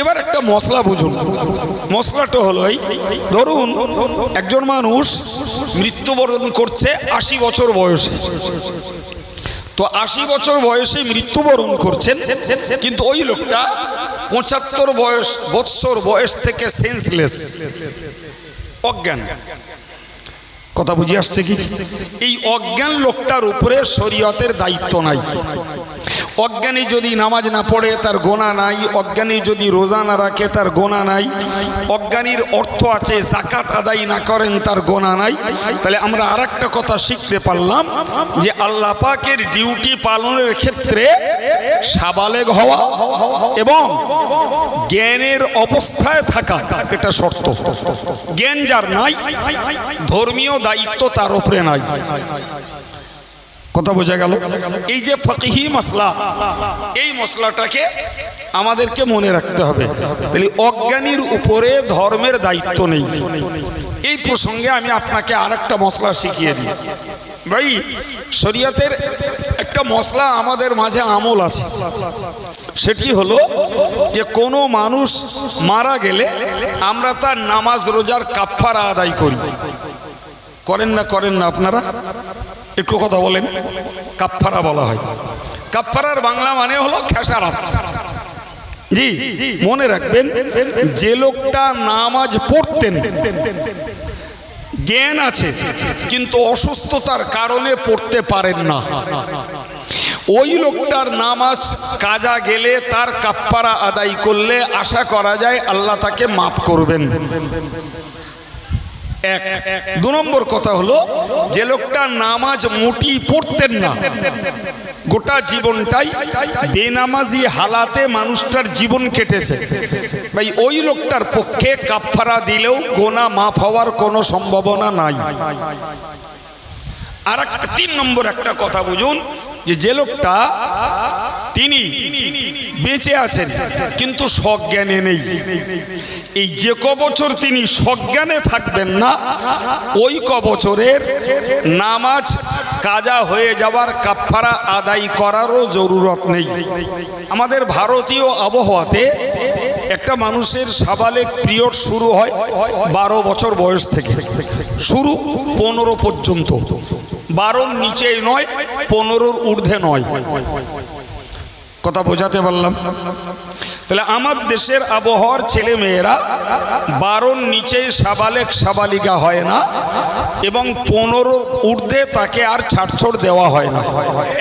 এবার একটা মশলা বুঝুন। মশলাটা হলো এই, ধরুন একজন মানুষ মৃত্যুবরণ করছে আশি বছর বয়সে। তো আশি বছর বয়সে মৃত্যুবরণ করছেন, কিন্তু ওই লোকটা পঁচাত্তর বয়স, বৎসর বয়স থেকে সেন্সলেস অজ্ঞান। কথা বুঝে আসছে কি? এই অজ্ঞান লোকটার উপরে শরীয়তের দায়িত্ব নাই। অজ্ঞানী যদি নামাজ না পড়ে, তার গোনা নাই। অজ্ঞানী যদি রোজা না রাখে, তার গোনা নাই। অজ্ঞানীর অর্থ আছে জাকাত আদায় না করেন, তার গোনা নাই। তাহলে আমরা আর কথা শিখতে পারলাম যে আল্লাহ পাকের ডিউটি পালনের ক্ষেত্রে সাবালেগ হওয়া এবং জ্ঞানের অবস্থায় থাকা, এটা শর্ত। জ্ঞান যার নাই, ধর্মীয় দায়িত্ব তার উপরে নাই। কথা বোঝা গেল? এই যে ফকিহি মশলা এই মশলাটাকে আমাদেরকে মনে রাখতে হবে। তাহলে অজ্ঞানীর উপরে ধর্মের দায়িত্ব নেই। এই প্রসঙ্গে আমি আপনাকে আর একটা মশলা শিখিয়ে দিই। ভাই, শরীয়তের একটা মশলা আমাদের মাঝে আমল আছে। সেটি হলো যে কোনো মানুষ মারা গেলে আমরা তার নামাজ রোজার কাফারা আদায় করি। করেন না করেন না আপনারা? একটু কথা বলেন। কাপ্ফারা বলা হয়। কাপ্ফারার বাংলা মানে হলো খেসারাত। জি, মনে রাখবেন, যে লোকটা নামাজ পড়তেন, জ্ঞান আছে, কিন্তু অসুস্থতার কারণে পড়তে পারেন না। ওই লোকটার নামাজ কাজা গেলে তার কাপ্পারা আদায় করলে আশা করা যায় আল্লাহ তাকে মাফ করবেন। এক। দু নম্বর কথা হলো, যে লোকটা নামাজ মোটি পড়তেন না, গোটা জীবনটাই বেনামাজি হালাতে মানুষটার জীবন কেটেছে। ভাই, ওই লোকটার পক্ষে কাফারা দিলেও গোনা মাফ হওয়ার কোনো সম্ভাবনা নাই। আর একটা তিন নম্বর একটা কথা বুঝুন, যে যে লোকটা তিনি বেঁচে আছেন, কিন্তু সজ্ঞানে নেই। এই যে ক বছর তিনি সজ্ঞানে থাকবেন না, ওই ক বছরের নামাজ কাজা হয়ে যাওয়ার কাফারা আদায় করারও জরুরত নেই। আমাদের ভারতীয় আবহাওয়াতে একটা মানুষের সাবালেক পিরিয়ড শুরু হয় বারো বছর বয়স থেকে। শুরু পনেরো পর্যন্ত। বারোর নিচে নয়, পনেরোর ঊর্ধ্বে নয়। কথা বোঝাতে পারলাম। তাহলে আমার দেশের আবহাওয়ার ছেলে মেয়েরা বারোর নিচে সাবালেক সাবালিকা হয় না এবং পনেরোর ঊর্ধ্বে তাকে আর ছাড়ছড় দেওয়া হয় না।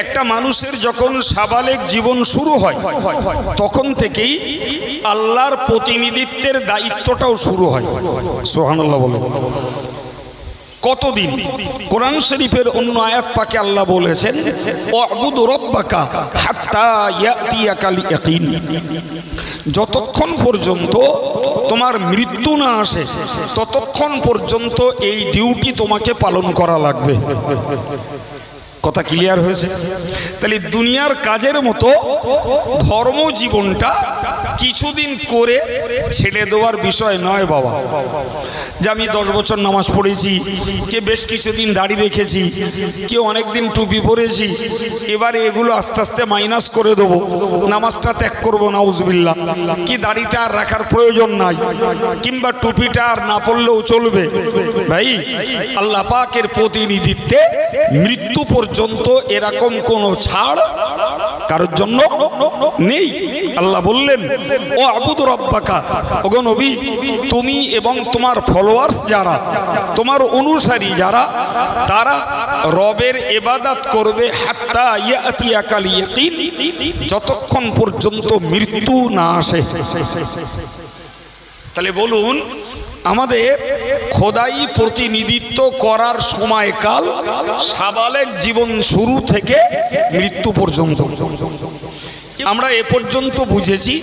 একটা মানুষের যখন সাবালেক জীবন শুরু হয়, তখন থেকেই আল্লাহর প্রতিনিধিত্বের দায়িত্বটাও শুরু হয়। সোহানুল্লাহ বলে কতদিন? কোরআন শরীফের অন্য আয়াত পাকে আল্লাহ বলেছেন যতক্ষণ পর্যন্ত তোমার মৃত্যু না আসে, ততক্ষণ পর্যন্ত এই ডিউটি তোমাকে পালন করা লাগবে। কথা ক্লিয়ার হয়েছে? তাহলে দুনিয়ার কাজের মতো ধর্ম জীবনটা কিছুদিন করে ছেড়ে দেওয়ার বিষয় নয় বাবা। যে আমি দশ বছর নামাজ পড়েছি, কে বেশ কিছুদিন দাড়ি রেখেছি কেউ অনেকদিন টুপি পরেছি, এবারে এগুলো আস্তে আস্তে মাইনাস করে দেবো। নামাজটা ত্যাগ করব না উজবিল্লা কি দাড়িটা আর রাখার প্রয়োজন নাই, কিংবা টুপিটা আর না পড়লেও চলবে। ভাই, আল্লাহ পাকের প্রতিনিধিত্বে মৃত্যু পর্যন্ত এরকম কোনো ছাড় কারোর জন্য নেই। আল্লাহ বললেন, ও আবুদ রব্বাকা, ওগো নবী, তুমি এবং তোমার ফলোয়ার্স যারা, তোমার অনুসারী যারা, তারা রবের এবাদাত করবে হাত্তা ইয়াতিয়াকাল ইয়াকিন যতক্ষণ পর্যন্ত মৃত্যু না আসে। তাহলে বলুন আমাদের খোদাই প্রতিনিধিত্ব করার সময়কাল সাবালেক জীবন শুরু থেকে মৃত্যু পর্যন্ত। আমরা এ পর্যন্ত বুঝেছি।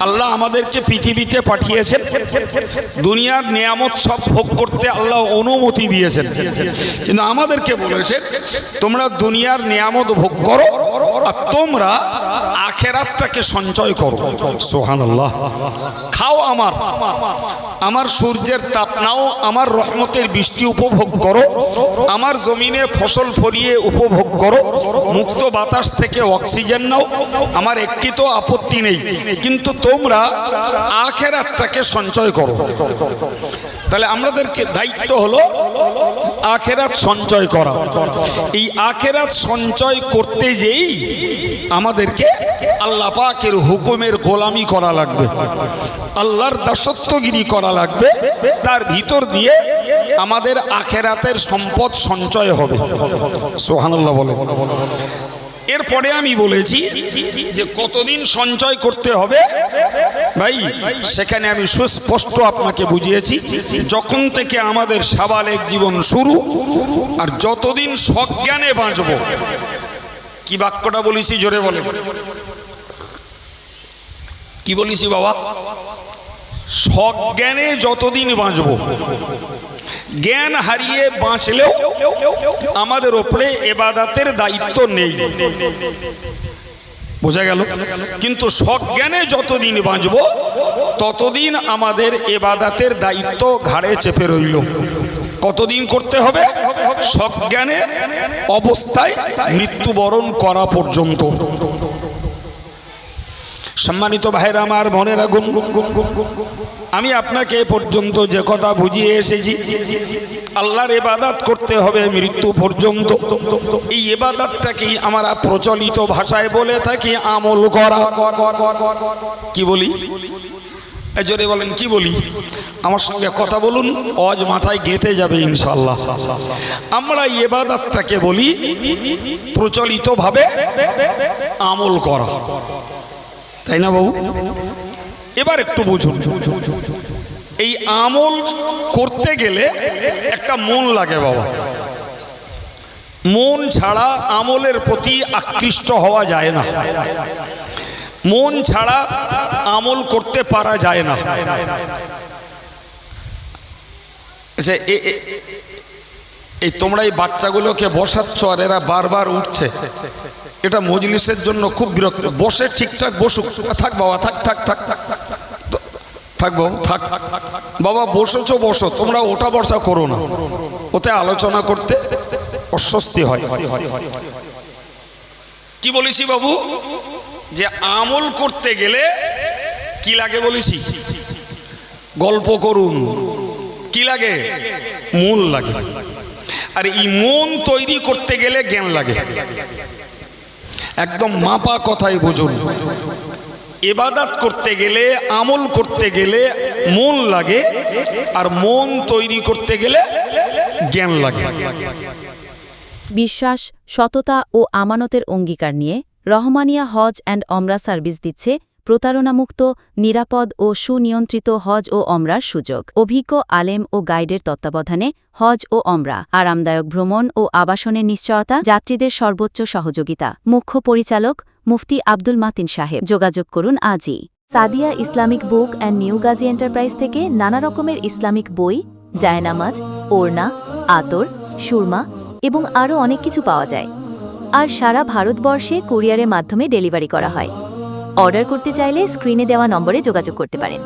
আল্লাহ আমাদেরকে পৃথিবীতে পাঠিয়েছেন। দুনিয়ার নিয়ামত সব ভোগ করতে আল্লাহ অনুমতি দিয়েছেন। কিন্তু আমাদেরকে বলেছেন তোমরা দুনিয়ার নিয়ামত ভোগ করো আর তোমরা আখেরাতটাকে সঞ্চয় করো। সোহান আল্লাহ খাও আমার। আমার সূর্যের তাপ নাও, আমার রহমতের বৃষ্টি উপভোগ করো, আমার জমিনে ফসল ফরিয়ে উপভোগ করো, মুক্ত বাতাস থেকে অক্সিজেন নাও, আমার একটি তো আপত্তি নেই। কিন্তু তোমরা আখের আখেরাতটাকে সঞ্চয় করো। তাহলে আমাদেরকে দায়িত্ব হলো আখেরাত সঞ্চয় করা। এই আখেরাত সঞ্চয় করতে যেই আমাদেরকে আল্লাহ পাকের হুকুমের গোলামি করা লাগবে। আল্লাহর দাসত্বগিরি করা লাগবে। তার ভিতর দিয়ে আমাদের আখেরাতের সম্পদ সঞ্চয় হবে। সোহানুল্লাহ বলে এরপরে আমি বলেছি যে কতদিন সঞ্চয় করতে হবে? ভাই, সেখানে আমি সুস্পষ্ট আপনাকে বুঝিয়েছি, যখন থেকে আমাদের সাবালেক জীবন শুরু, আর যতদিন সজ্ঞানে বাঁচব, কি বাক্যটা বলেছি জোরে বলে কি বলেছি বাবা? সজ্ঞানে যতদিন বাঁচব জ্ঞান হারিয়ে বাঁচলেও আমাদের ওপরে এবাদাতের দায়িত্ব নেই। বোঝা গেল? কিন্তু সজ্ঞানে যতদিন বাঁচব, ততদিন আমাদের এবাদাতের দায়িত্ব ঘাড়ে চেপে রইল। কতদিন করতে হবে? সজ্ঞানে অবস্থায় মৃত্যুবরণ করা পর্যন্ত। সম্মানিত ভাইরা আমার মনে রাখুন আমি আপনাকে পর্যন্ত যে কথা বুঝিয়ে এসেছি, আল্লাহর এবাদাত করতে হবে মৃত্যু পর্যন্ত। এই এবাদাতটাকেই আমরা প্রচলিত ভাষায় বলে থাকি, আমল করা। কি বলি? জোরে বলেন, কি বলি? আমার সঙ্গে কথা বলুন, অজ মাথায় গেঁথে যাবে ইনশাল্লাহ আমরা এবাদাতটাকে বলি প্রচলিতভাবে আমল করা। তাই না বাবু? এবার একটু বুঝুন। এই আমল করতে গেলে একটা মন লাগে বাবা। মন ছাড়া আমলের প্রতি আকৃষ্ট হওয়া যায় না। মন ছাড়া আমল করতে পারা যায় না। আচ্ছা এই তোমরা এই বাচ্চাগুলোকে বসাচ্ছ আর এরা বারবার উঠছে। এটা মজলিসের জন্য খুব বিরক্ত। বসে ঠিকঠাক বসুক। থাক বাবা, থাক থাক থাক থাক থাক বাবু, থাক। বাবা, বসেছো, বসো। তোমরা ওটা বসা করো না। ওতে আলোচনা করতে অস্বস্তি হয়। কি বলেছি বাবু? যে আমল করতে গেলে কি লাগে বলেছি? গল্প করুন। কি লাগে? মন লাগে। আর এই মন তৈরি করতে গেলে জ্ঞান লাগে। একদম মাপা কথাই বুঝুন। এবাদাত করতে গেলে, আমল করতে গেলে মন লাগে, আর মন তৈরি করতে গেলে জ্ঞান লাগে। বিশ্বাস, সততা ও আমানতের অঙ্গীকার নিয়ে রহমানিয়া হজ অ্যান্ড অমরা সার্ভিস দিচ্ছে প্রতারণামুক্ত, নিরাপদ ও সুনিয়ন্ত্রিত হজ ও অমরার সুযোগ। অভিজ্ঞ, আলেম ও গাইডের তত্ত্বাবধানে হজ ও অমরা, আরামদায়ক ভ্রমণ ও আবাসনের নিশ্চয়তা, যাত্রীদের সর্বোচ্চ সহযোগিতা। মুখ্য পরিচালক, মুফতি আব্দুল মাতিন সাহেব। যোগাযোগ করুন আজই। Sadia Islamic book and new Gazi enterprise থেকে নানা রকমের ইসলামিক বই, জায়নামাজ, ওড়না, আতর, সুরমা এবং আরও অনেক কিছু পাওয়া যায়। আর সারা ভারতবর্ষে কুরিয়ারের মাধ্যমে ডেলিভারি করা হয়। অর্ডার করতে চাইলে স্ক্রিনে দেওয়া নম্বরে যোগাযোগ করতে পারেন।